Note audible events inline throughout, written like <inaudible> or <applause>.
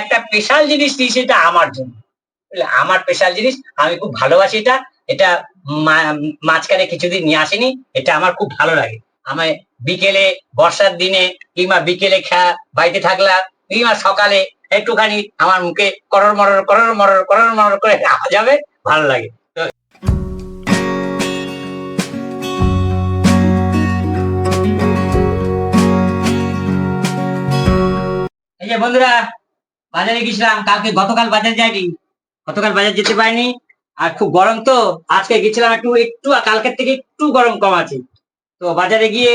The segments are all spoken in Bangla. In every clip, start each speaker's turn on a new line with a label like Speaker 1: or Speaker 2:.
Speaker 1: একটা স্পেশাল জিনিস দিয়েছি এটা আমার জন্য? আমার স্পেশাল জিনিস, আমি খুব ভালোবাসি এটা। এটা মাঝখানে কিছুদিন নিয়ে আসেনি, এটা আমার খুব ভালো লাগে। আমায় বিকেলে, বর্ষার দিনে কিংবা বিকেলে খেয়া বাড়িতে থাকলাম কিংবা সকালে একটুখানি আমার মুখে করর মরর করর মরর করর মরর করে আওয়াজ যাবে, ভালো লাগে। এই যে বন্ধুরা বাজারে গেছিলাম, কালকে গতকাল বাজার যাইনি গতকাল বাজার যেতে পারিনি, আর খুব গরম তো, আজকে গেছিলাম একটু একটু, আর কালকের থেকে একটু গরম কম আছে। তো বাজারে গিয়ে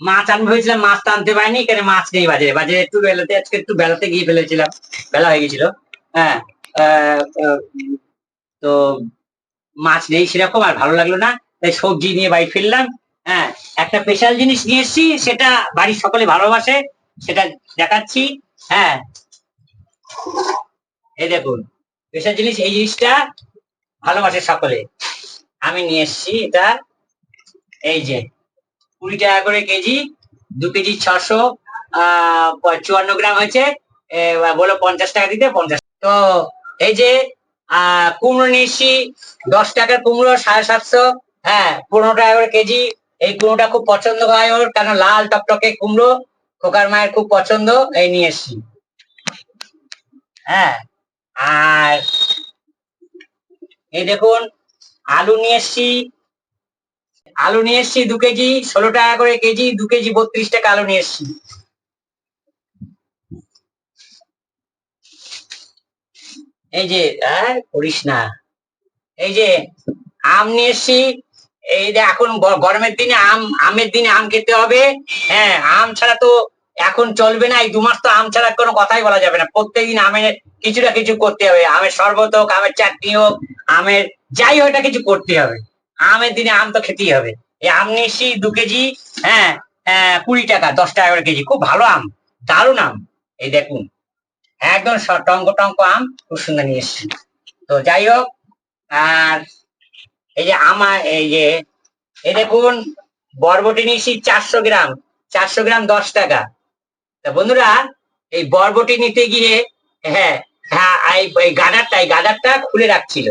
Speaker 1: মাছ আনব ভেবেছিলাম, মাছ আনতে পারিনি, এখানে মাছ নেই বাজারে। বাজারে একটু বেলাতে, আজকে একটু বেলাতে গিয়ে ফেলেছিলাম, বেলা হয়ে গেছিল। হ্যাঁ তো মাছ নেই সেরকম, আর ভালো লাগল না। তাই সবজি নিয়ে বাড়ি ফিরলাম। হ্যাঁ একটা স্পেশাল জিনিস নিয়ে এসেছি, সেটা বাড়ির সকলে ভালোবাসে, সেটা দেখাচ্ছি। হ্যাঁ এই দেখুন স্পেশাল জিনিস, এই জিনিসটা ভালোবাসে সকলে। আমি নিয়ে এসেছি এটা, এই যে, কুড়ি টাকা করে কেজি, দু কেজি ছশো, আহ, চুয়ান্ন গ্রাম হয়েছে বলো পঞ্চাশ টাকা দিতে, পঞ্চাশ। তো এই যে, আহ, কুমড়ো নিয়ে এসেছি, দশ টাকার কুমড়ো, সাড়ে সাতশো হ্যাঁ পনেরো টাকা করে কেজি। এই কুমড়োটা খুব পছন্দ হয় ওর কেন লাল টকটকে কুমড়ো, খোকার মায়ের খুব পছন্দ, এই নিয়ে এসেছি। হ্যাঁ আর এই দেখুন, আলু নিয়ে এসছি। আলু নিয়ে এসছি দু কেজি, ষোলো টাকা করে কেজি, দু কেজি বত্রিশ টাকা আলু নিয়ে এসছি। এই যে করিস না। এই যে, আম নিয়ে এসছি। এই যে, এখন গরমের দিনে আম, আমের দিনে আম খেতে হবে। হ্যাঁ আম ছাড়া তো এখন চলবে না এই দু মাস তো আম ছাড়া কোনো কথাই বলা যাবে না। প্রত্যেকদিন আমের কিছু না কিছু করতে হবে। আমের শরবত হোক আমের চাটনি হোক আমের যাই হোক কিছু করতে হবে। আমের দিনে আম তো খেতেই হবে। এই আম নিয়ে এসছি দু কেজি হ্যাঁ আহ, কুড়ি টাকা দশ টাকা করে কেজি। খুব ভালো আম দারুণ আম। এই দেখুন একদম টঙ্ক টঙ্ক আম খুব সুন্দর নিয়ে এসছি। তো যাই হোক আর এই যে আমার এই যে এই দেখুন বরবটি নিয়েছি চারশো গ্রাম চারশো গ্রাম দশ টাকা। তা বন্ধুরা এই বরবটি নিতে গিয়ে হ্যাঁ হ্যাঁ এই গাডারটা এই গাডারটা খুলে রাখছিল।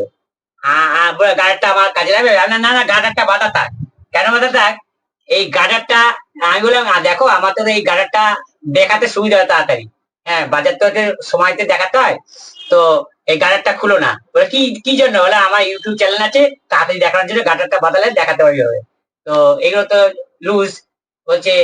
Speaker 1: গাডারটা আমার কাজে লাগবে? না না না গাডারটা বাঁধা থাক। কেন বাঁধা থাক? এই গাডারটা আমি বললাম দেখো আমার তো এই গাডারটা দেখাতে সুবিধা হয় তাড়াতাড়ি। হ্যাঁ বাজার তো সময়তে দেখাতে হয়। তো এই গাডারটা খুলো না। বলে কি কি জন্য? বলে আমার ইউটিউব চ্যানেল আছে তাড়াতাড়ি দেখানোর জন্য গাডারটা বাদালে দেখাতে পারবি হবে। তো এগুলো তো লুজ বলছে "এ,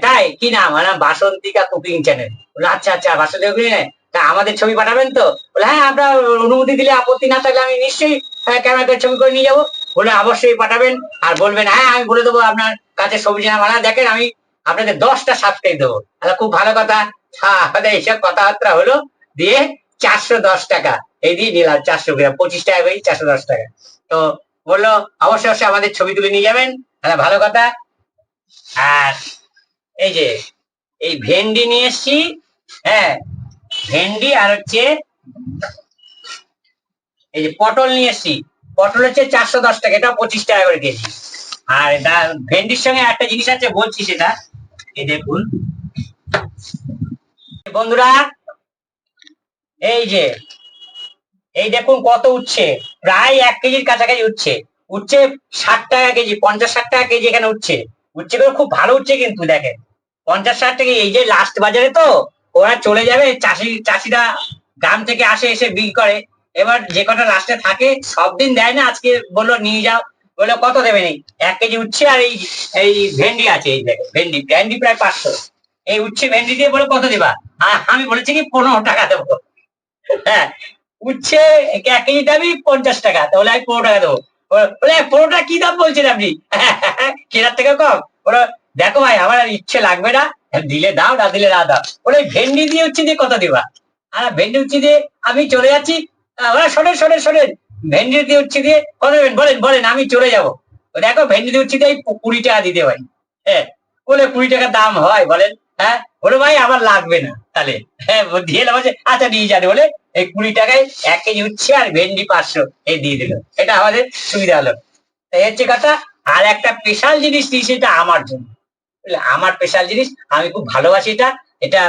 Speaker 1: তাই? কি নাম? বললাম বাসন্তিকা কুকিং চ্যানেল আচ্ছা আচ্ছা বাসন্তিকা কুকিং তা আমাদের ছবি পাঠাবেন তো? বলে হ্যাঁ আপনার অনুমতি দিলে আপত্তি না থাকলে আমি নিশ্চয়ই ক্যামেরা করে ছবি করে নিয়ে যাব। বলে, অবশ্যই পাঠাবেন। আর বলবেন হ্যাঁ আমি বলে দেবো আপনার কাছে সবজি না বানা দেখেন, আমি আপনাকে দশটা সাবস্ক্রাইব দেবো। তাহলে খুব ভালো কথা। হ্যাঁ আমাদের এইসব কথাবার্তা হলো দিয়ে চারশো দশ টাকা। এই দিয়ে নিলাম চারশো গ্রাম। পঁচিশ টাকা করে চারশো দশ টাকা। তো বলল, অবশ্যই অবশ্যই আমাদের ছবি তুলে নিয়ে যাবেন। তাহলে ভালো কথা। আর এই যে, এই ভেন্ডি নিয়ে এসছি হ্যাঁ ভেন্ডি আর হচ্ছে এই যে পটল নিয়ে এসছি। পটল হচ্ছে চারশো দশ টাকা এটা পঁচিশ টাকা করে কেজি। আর ভেন্ডির সঙ্গে একটা জিনিস আছে, বলছি সেটা। এই দেখুন। বন্ধুরা, এই যে, এই দেখুন কত উঠছে প্রায় এক কেজির কাছাকাছি উঠছে উঠছে ষাট টাকা কেজি, পঞ্চাশ ষাট টাকা কেজি এখানে উঠছে উঠছে খুব ভালো উঠছে কিন্তু, দেখেন। পঞ্চাশ ষাট টাকা, এই যে লাস্ট বাজারে তো, ওরা চলে যাবে, চাষি, চাষিরা গ্রাম থেকে আসে, এসে বিক্রি করে। এবার যে কটা লাস্টে থাকে সব দিন দেয় না, আজকে বলল নিয়ে যাও। বলল, কত দেবে নেই এক কেজি উচ্ছে আর এই এই ভেন্ডি আছে, এই ভেন্ডি ভেন্ডি প্রায় পাঁচশো। এই উচ্ছে ভেন্ডি দিয়ে বলে কত দেবা? আ- আমি বলেছি কি, পনেরো টাকা দেবো। হ্যাঁ উচ্ছে এক কেজি দামই পঞ্চাশ টাকা, তাহলে আমি পনেরো টাকা দেবো। পনেরো টাকা কি দাম বলছেন আপনি? <laughs> কেনার থেকে কম? ওরা দেখো ভাই আমার আর ইচ্ছে লাগবে না। দিলে দাও না দিলে না দাও। ওরা ভেন্ডি দিয়ে উচ্ছে দিয়ে কথা দিবা? আর ভেন্ডি উচ্ছে দিয়ে আমি চলে যাচ্ছি। ওরা শোনেন শোনেন শোনেন। ভেন্ডি দিয়ে উচ্ছে দিয়ে কত দেবেন? বলেন বলেন আমি চলে যাব। দেখো ভেন্ডি দিয়ে উচ্ছে দিয়ে কুড়ি টাকা দিতে ভাই হ্যাঁ বলে কুড়ি টাকা দাম হয় বলেন। হ্যাঁ বলে ভাই আমার লাগবে না তাহলে। হ্যাঁ দিয়ে বলছে, আচ্ছা নিয়ে যাবে বলে এই কুড়ি টাকায় এক কেজি উচ্ছে আর ভেন্ডি পাঁচশো এই দিয়ে দিল। এটা আমাদের সুবিধা হলো। এই হচ্ছে কথা আর একটা স্পেশাল জিনিস দিয়েছি এটা আমার জন্য? আমার স্পেশাল জিনিস, আমি খুব ভালোবাসি এটা। এটা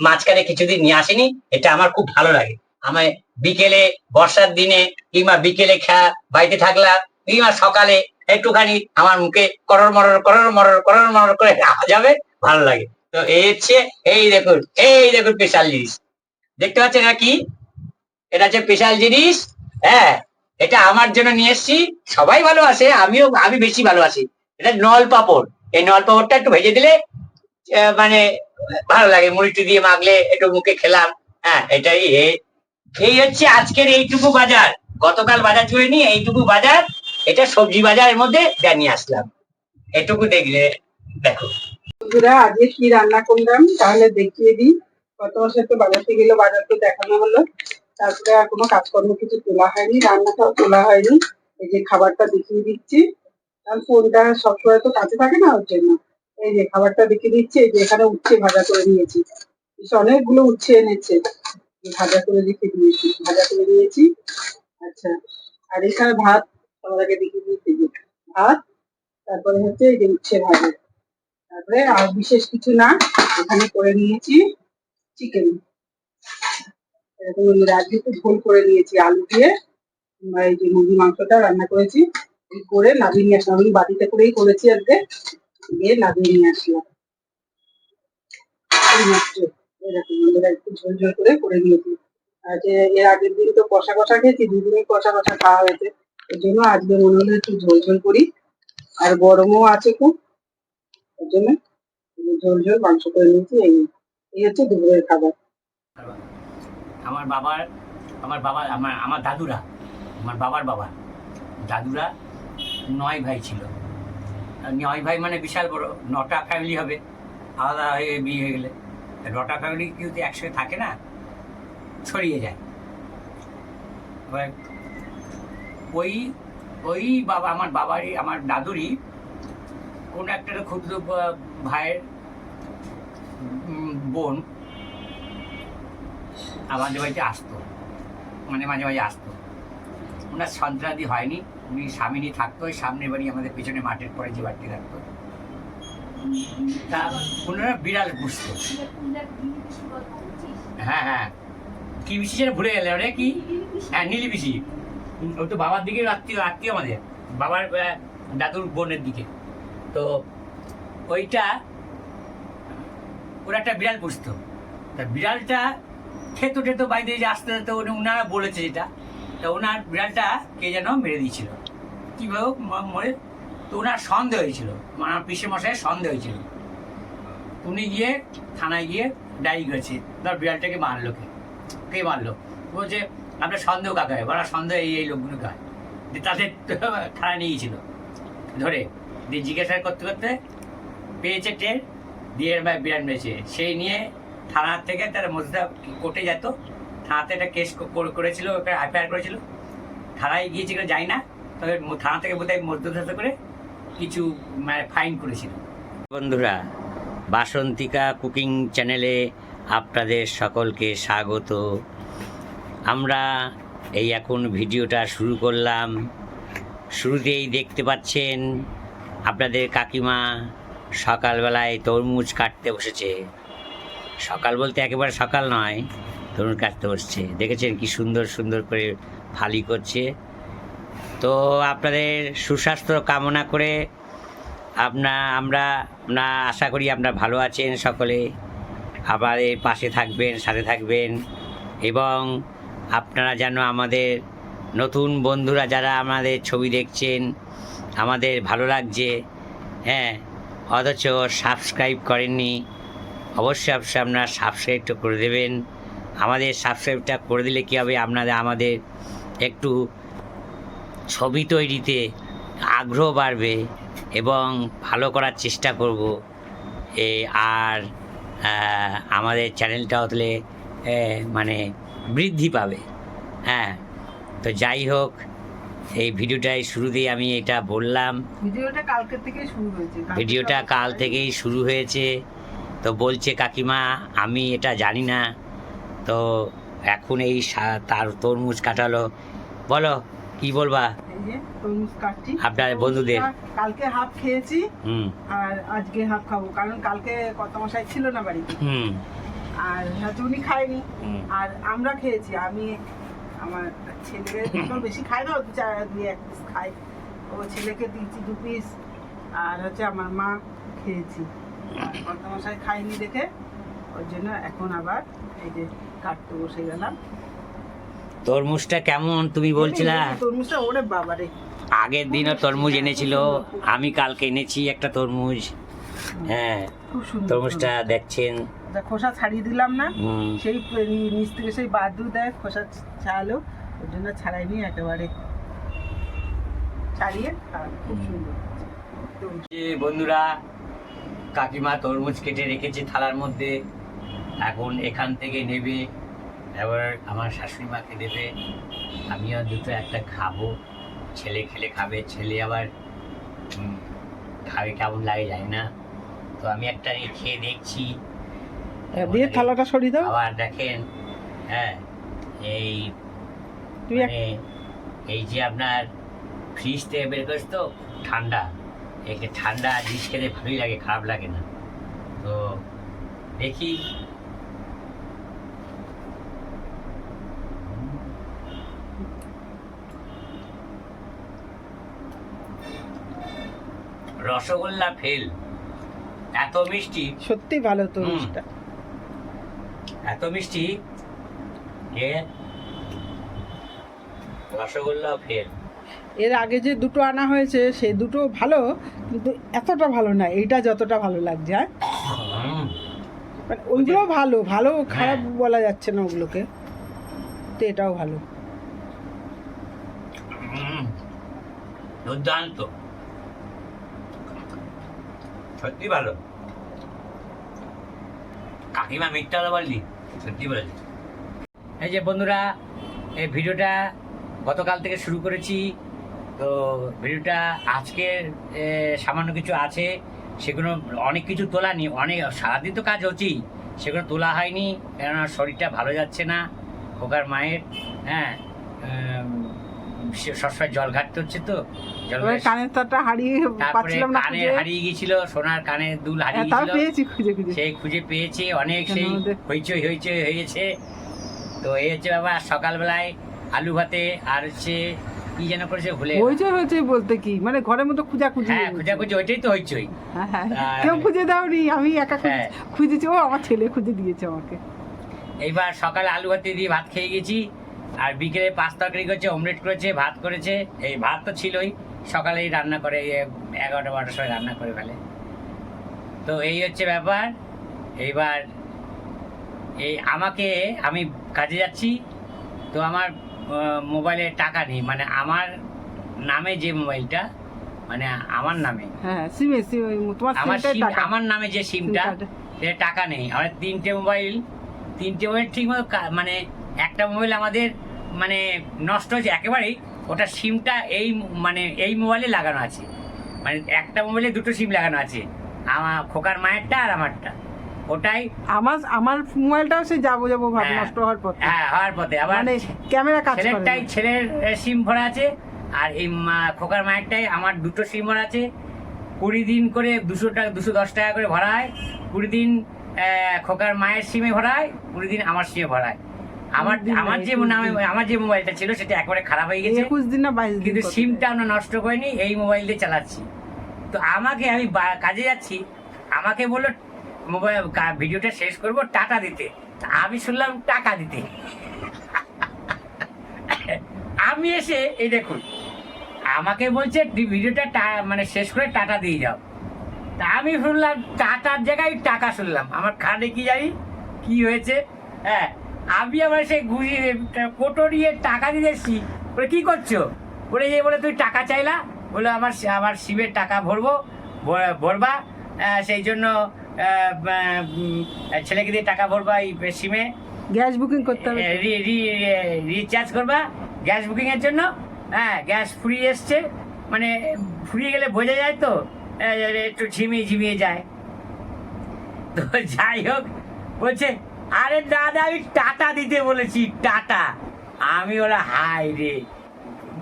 Speaker 1: মাঝখানে কিছুদিন নিয়ে আসেনি। এটা আমার খুব ভালো লাগে। আমায় বিকেলে, বর্ষার দিনে কিংবা বিকেলে খেয়া বাড়িতে থাকলাম কিংবা সকালে একটুখানি আমার মুখে করর মরর করর মরর করর মরর করে আওয়াজ যাবে, ভালো লাগে। তো এই হচ্ছে, এই দেখুন এই দেখুন স্পেশাল জিনিস। দেখতে পাচ্ছেন এটা কি? এটা হচ্ছে স্পেশাল জিনিস। হ্যাঁ এটা আমার জন্য নিয়ে এসেছি। সবাই ভালোবাসে, আমিও, আমি বেশি ভালোবাসি। এটা নল পাপড়। এই নল পাপড়টা একটু ভেজে দিলে মানে ভালো লাগে। মুড়িটি দিয়ে মাখলে একটু মুখে খেলাম। হ্যাঁ এটাই এই হচ্ছে আজকের এইটুকু বাজার। গতকাল বাজার চলে নিয়ে এইটুকু বাজার, এটা সবজি বাজারের মধ্যে জানিয়ে আসলাম। এটুকু দেখলে, দেখো।
Speaker 2: বন্ধুরা, আজকে কি রান্না করলাম, তাহলে দেখিয়ে দিই। গত মাসে তো বাজারতে গেলে বাজার তো দেখানো হলো। তারপরে আর কোনো কাজকর্ম কিছু তোলা হয়নি, রান্নাটাও তোলা হয়নি। এই যে খাবারটা দেখিয়ে দিচ্ছি। কারণ ফোনটা সবসময় তো কাছে থাকে না ওর জন্য। এই যে খাবারটা দেখে দিচ্ছে যে এখানে উচ্ছে ভাজা করে নিয়েছি অনেকগুলো উচ্ছে এনেছে। ভাজা করে রেখে দিয়েছি, ভাজা করে নিয়েছি আচ্ছা আর এখানে ভাত দেখিয়ে দিচ্ছি এই যে ভাত, তারপরে হচ্ছে এই যে উচ্ছে ভাজা। তারপরে আর বিশেষ কিছু না, এখানে করে নিয়েছি চিকেন এরকম আমি ঝোল করে নিয়েছি আলু দিয়ে। এই যে মুরগি মাংসটা রান্না করেছি। করে নামিয়ে নিয়ে আসলাম। আমি বাটিতে করেই করেছি আজকে। দিয়ে নামিয়ে নিয়ে আসলাম। এরকম একটু করে করে নিয়েছি। এর আগের দিন তো কষা কষা খেয়েছি কষা কষা খাওয়া হয়েছে। ওই জন্য আজকে একটু করি। আর গরমও আছে খুব। ওই জন্য ঝোল ঝোল মাংস করে নিয়েছি। এই এই হচ্ছে দুপুরের খাবার।
Speaker 1: আমার বাবার, আমার বাবা, আমার আমার দাদুরা, আমার বাবার বাবা। দাদুরা নয় ভাই ছিল। নয় ভাই মানে বিশাল বড়, নটা ফ্যামিলি হবে, আলাদা হয়ে বিয়ে হয়ে গেলে। নটা ফ্যামিলি কিন্তু একসাথে থাকে না, ছড়িয়ে যায়। ওই ওই বাবা, আমার বাবারই, আমার দাদুরই কোন একটা ক্ষুদ্র ভাইয়ের বোন আমাদের বাড়িতে আসতো। মানে মাঝে মাঝে আসতো। ওনার সন্তানাদি হয়নি। উনি স্বামী থাকতো ওই সামনের বাড়ি আমাদের পিছনে মাঠের পরে যে বাড়িতে থাকতো। তা ওনারা বিড়াল পুষতো। হ্যাঁ হ্যাঁ। কি বিশি যেন ভুলে গেলে ওটা কি? হ্যাঁ নীলি ওই তো বাবার দিকে আত্মীয় আত্মীয় আমাদের। বাবার দাদুর বোনের দিকে। তো ওইটা ওরা একটা বিড়াল পুষতো। তা বিড়ালটা খেতো টেতো বাইরে যে আসতে তো উনি ওনারা বলেছে যেটা। তা ওনার বিড়ালটা কে যেন মেরে দিয়েছিল। কীভাবে মরে তো ওনার সন্দেহ হয়েছিল। আমার পিসের মশাই সন্দেহ হয়েছিল। উনি গিয়ে থানায় গিয়ে ডায়েরি করেছে। ধর বিড়ালটাকে মারলো কে? কে মারলো? বলছে আপনার সন্দেহ কাকে হয়? বলা সন্দেহ এই এই লোকগুলোকে দিয়ে তাদের <laughs> থানায় নিয়ে গেছিল ধরে দিয়ে জিজ্ঞাসা করতে করতে পেয়েছে টের, দিয়ে এবার বিরাট মেরেছে। সেই নিয়ে থানার থেকে তার মধ্যে কোর্টে যেত। থানাতে একটা কেস করেছিল ওটা এফআইআর করেছিল। থানায় গিয়েছিল, যাই না তবে থানা থেকে বোধহয় মধ্যস্থ করে কিছু মানে ফাইন করেছিল। বন্ধুরা, বাসন্তিকা কুকিং চ্যানেলে আপনাদের সকলকে স্বাগত। আমরা এই এখন ভিডিওটা শুরু করলাম। শুরুতেই দেখতে পাচ্ছেন, আপনাদের কাকিমা সকালবেলায় তরমুজ কাটতে বসেছে। সকাল বলতে একেবারে সকাল নয়, তরমুজ কাটতে বসছে। দেখেছেন কি সুন্দর সুন্দর করে ফালি করছে। তো আপনাদের সুস্বাস্থ্য কামনা করে আপনা, আমরা, না, আশা করি আপনারা ভালো আছেন সকলে। আমাদের পাশে থাকবেন, সাথে থাকবেন। এবং আপনারা যেন আমাদের নতুন বন্ধুরা যারা আমাদের ছবি দেখছেন, আমাদের ভালো লাগছে হ্যাঁ অথচ সাবস্ক্রাইব করেননি, অবশ্যই অবশ্যই আপনারা সাবস্ক্রাইবটা করে দেবেন। আমাদের সাবস্ক্রাইবটা করে দিলে কী হবে? আপনাদের, আমাদের একটু ছবি তৈরিতে আগ্রহ বাড়বে এবং ভালো করার চেষ্টা করব। এ আর আমাদের চ্যানেলটা হলে এ, মানে বৃদ্ধি পাবে। হ্যাঁ তো যাই হোক এই ভিডিওটাই শুরুতেই আমি এটা বললাম।
Speaker 2: ভিডিওটা কালকে থেকে শুরু হয়েছে।
Speaker 1: ভিডিওটা কাল থেকেই শুরু হয়েছে। তো বলছে কাকিমা আমি এটা জানি না। তো এখন এই তার তরমুজ কাটালো। বলো কি বলবা?
Speaker 2: তরমুজ কাটছি।
Speaker 1: আপনার বন্ধুদের?
Speaker 2: কালকে হাফ খেয়েছি আর আজকে হাফ খাব কারণ কালকে কত মশাই ছিল না বাড়িতে।
Speaker 1: হুম।
Speaker 2: আর উনি খায়নি। আর আমরা খেয়েছি আমি আমার ছেলে তো বেশি খাই না দুই এক পিস খাই ও ছেলেকে দিয়েছি দু পিস আর হচ্ছে আমার মা খেয়েছি। আর কর্তামশাই খায়নি দেখে ওর জন্য এখন আবার এই যে কাটতে বসে গেলাম।
Speaker 1: তরমুজটা কেমন তুমি বলছিলা?
Speaker 2: তরমুজটা ওরে বাবারে
Speaker 1: আগের দিনও তরমুজ এনেছিল আমি কালকে এনেছি একটা তরমুজ। হ্যাঁ
Speaker 2: খুব সুন্দর
Speaker 1: তরমুজটা দেখছেন?
Speaker 2: খোসা ছাড়িয়ে দিলাম না সেই নিচ থেকে সেই বাদু দেয় খোসা ছাড়ালো ওর জন্য ছাড়াইনি একেবারে। ছাড়িয়ে খুব সুন্দর
Speaker 1: বন্ধুরা কাকিমা তরমুজ কেটে রেখেছে থালার মধ্যে এখন এখান থেকে নেবে। এবার আমার শাশুড়ি মাকে দেবে আমিও দুটো একটা খাব। ছেলে খেলে খাবে ছেলে আবার খাবে কেমন লাগে যায় না। তো আমি একটা খেয়ে দেখছি।
Speaker 2: দিয়ে থালাটা সরিয়ে দাও।
Speaker 1: আবার দেখেন হ্যাঁ এই
Speaker 2: তুই এক-
Speaker 1: মানে এই যে আপনার ফ্রিজ থেকে বের করিস তো ঠান্ডা এই ঠান্ডা জিনিস খেতে ভালোই লাগে খারাপ লাগে না। তো দেখি রসগোল্লা ফেল। এত মিষ্টি।
Speaker 2: সত্যি ভালো তরমুজটা
Speaker 1: এত মিষ্টি যে রসগোল্লা ফেল।
Speaker 2: এর আগে যে দুটো আনা হয়েছে সেই দুটো ভালো কিন্তু এতটা ভালো না এইটা যতটা ভালো লাগছে হ্যাঁ? মানে ওইগুলো ভালো ভালো খারাপ
Speaker 1: হ্যাঁ।
Speaker 2: বলা যাচ্ছে না ওগুলোকে তো এটাও ভালো।
Speaker 1: দুর্দান্ত। সত্যি ভালো। কাকিমা মিথ্যা বললি সত্যি বলেছি। এই যে বন্ধুরা এই ভিডিওটা গতকাল থেকে শুরু করেছি। তো ভিডিওটা আজকের সামান্য কিছু আছে। সেগুলো অনেক কিছু তোলা নি অনেক সারাদিন তো কাজ হচ্ছেই। সেগুলো তোলা হয়নি। কেননা শরীরটা ভালো যাচ্ছে না। খোকার মায়ের হ্যাঁ সবসময় জল ঘাটতে হচ্ছে তো
Speaker 2: কানের তারটা হারিয়ে পাচ্ছিলাম না
Speaker 1: কানে হারিয়ে গেছিল সোনার কানের দুল হারিয়ে
Speaker 2: হ্যাঁ, পেয়েছি খুঁজে খুঁজে।
Speaker 1: সেই খুঁজে পেয়েছে অনেক সেই হইচই হইচই হয়েছে। তো এই হচ্ছে বাবা সকালবেলায় আলু ভাতে আর হচ্ছে কি যেন করেছে ভুলে।
Speaker 2: হয়েছে হয়েছে বলতে কি? মানে ঘরের মতো খুঁজা খুঁজি
Speaker 1: হ্যাঁ খুঁজা খুঁজি ওইটাই তো হইচই।
Speaker 2: হ্যাঁ, হ্যাঁ। কেউ খুঁজে দাওনি আমি একা খুঁজে-। খুঁজেছি ও আমার ছেলে খুঁজে দিয়েছে আমাকে।
Speaker 1: এইবার সকালে আলু ভাতে দিয়ে ভাত খেয়ে গেছি। আর বিকেলে পাঁচ তরকারি করেছে অমলেট করেছে ভাত করেছে। এই ভাত তো ছিলই। সকালেই রান্না করে এগারোটা বারোটার সময় রান্না করে ফেলে। তো এই হচ্ছে ব্যাপার। এইবার এই আমাকে আমি কাজে যাচ্ছি। তো আমার মোবাইলে টাকা নেই। মানে আমার নামে যে মোবাইলটা মানে আমার নামে।
Speaker 2: হ্যাঁ
Speaker 1: আমার নামে যে সিমটা
Speaker 2: সিমটা-
Speaker 1: সেটা টাকা নেই। আমার তিনটে মোবাইল তিনটে মোবাইল ঠিক মতো মানে একটা মোবাইল আমাদের মানে নষ্ট হয়েছে। একেবারেই ওটা সিমটা এই মানে এই মোবাইলে লাগানো আছে। মানে একটা মোবাইলে দুটো সিম লাগানো আছে। আমার খোকার মায়েরটা আর আমারটা। ওটাই
Speaker 2: আমার আমার মোবাইলটাও সে যাব যাব ভাব নষ্ট হওয়ার পর
Speaker 1: হ্যাঁ হওয়ার পথে। আবার
Speaker 2: মানে ক্যামেরা কাজ করে
Speaker 1: ছেলেরটাই ছেলের সিম ভরা আছে। আর এই মা- খোকার মায়েরটাই আমার দুটো সিম ভরা আছে। কুড়ি দিন করে দুশো টাকা দুশো দশ টাকা করে ভরা হয়। কুড়ি দিন খোকার মায়ের সিমে ভরা হয়। কুড়ি দিন আমার সিমে ভরা হয়। আমার আমার যে নামে। আমার যে মোবাইলটা ছিল সেটা একেবারে খারাপ হয়ে গেছে।
Speaker 2: একুশ দিন না বাইশ দিন
Speaker 1: কিন্তু সিমটা আমরা নষ্ট করিনি এই মোবাইল দিয়ে চালাচ্ছি। তো আমাকে আমি কাজে যাচ্ছি। আমাকে বলল মোবাইল ভিডিওটা শেষ করব টাকা দিতে। আমি শুনলাম টাকা দিতে। আমি এসে এই দেখুন আমাকে বলছে ভিডিওটা মানে শেষ করে টাটা দিয়ে যাও। তা আমি শুনলাম টাটার জায়গায় টাকা শুনলাম। আমার খানে কি জানি কি হয়েছে হ্যাঁ আমি আবার সেই ঘুরিয়ে কোটো নিয়ে টাকা দিয়ে এসছি। বলে কি করছ? বলে যে বলে তুই টাকা চাইলা? বলে আমার আমার সিমের টাকা ভরবো ভর- ভরবা সেই জন্য ছেলেকে দিয়ে টাকা ভরবা এই সিমে।
Speaker 2: গ্যাস বুকিং করতে হবে
Speaker 1: রিচার্জ করবা গ্যাস বুকিং এর জন্য। হ্যাঁ গ্যাস ফুরিয়ে এসছে। মানে ফুরিয়ে গেলে বোঝা যায় তো এ, এ, একটু ঝিমিয়ে ঝিমিয়ে যায়। তো যাই হোক বলছে আরে দাদা, আমি টাটা দিতে বলেছি, টাটা। আমি ওরা হাই রে।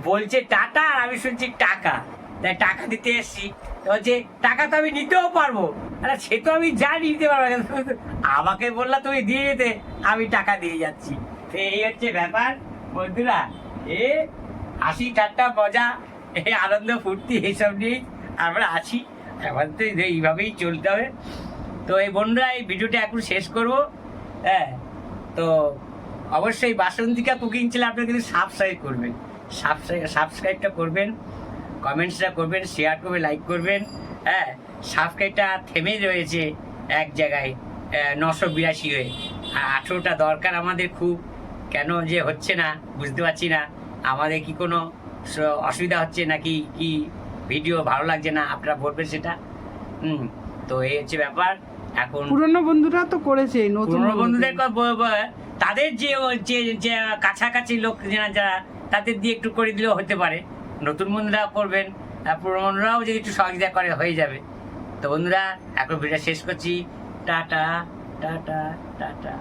Speaker 1: বলছে টাটা আর আমি শুনছি টাকা। তাই টাকা দিতে এসছি। হচ্ছে টাকা তো আমি নিতেও পারব। আরে সে তো আমি জানি নিতে পারব। <laughs> আমাকে বললা তুমি দিয়ে যেতে আমি টাকা দিয়ে যাচ্ছি। তো এই হচ্ছে ব্যাপার। বন্ধুরা, এ হাসি, ঠাট্টা, মজা, এ আনন্দ, ফুর্তি এইসব নিয়ে আমরা আছি। এখন তো এইভাবেই চলতে হবে। তো এই বন্ধুরা, এই ভিডিওটা এখন শেষ করব। হ্যাঁ তো অবশ্যই বাসন্তিকা কুকিং চ্যানেল আপনারা কিন্তু সাবস্ক্রাইব করবেন। সাবস্ক্রাইব সাবস্ক্রাইবটা করবেন কমেন্টসটা করবেন শেয়ার করবেন লাইক করবেন। হ্যাঁ সাবস্ক্রাইবটা থেমে রয়েছে এক জায়গায় নশো বিরাশি হয়ে। আর আঠেরোটা দরকার আমাদের খুব। কেন যে হচ্ছে না, বুঝতে পারছি না। আমাদের কি কোনো অসুবিধা হচ্ছে নাকি কি ভিডিও ভালো লাগছে না, আপনারা বলবেন সেটা। হুম, তো এই হচ্ছে ব্যাপার। এখন
Speaker 2: পুরনো বন্ধুরা তো করেছে নতুন
Speaker 1: পুরনো বন্ধুদের। তাদের যে যে যে কাছাকাছি লোক যারা যারা তাদের দিয়ে একটু করে দিলেও হতে পারে। নতুন বন্ধুরাও করবেন পুরনো বন্ধুরাও যদি একটু সহযোগিতা করে হয়ে যাবে। তো বন্ধুরা এখন ভিডিও শেষ করছি। Tata tata tata.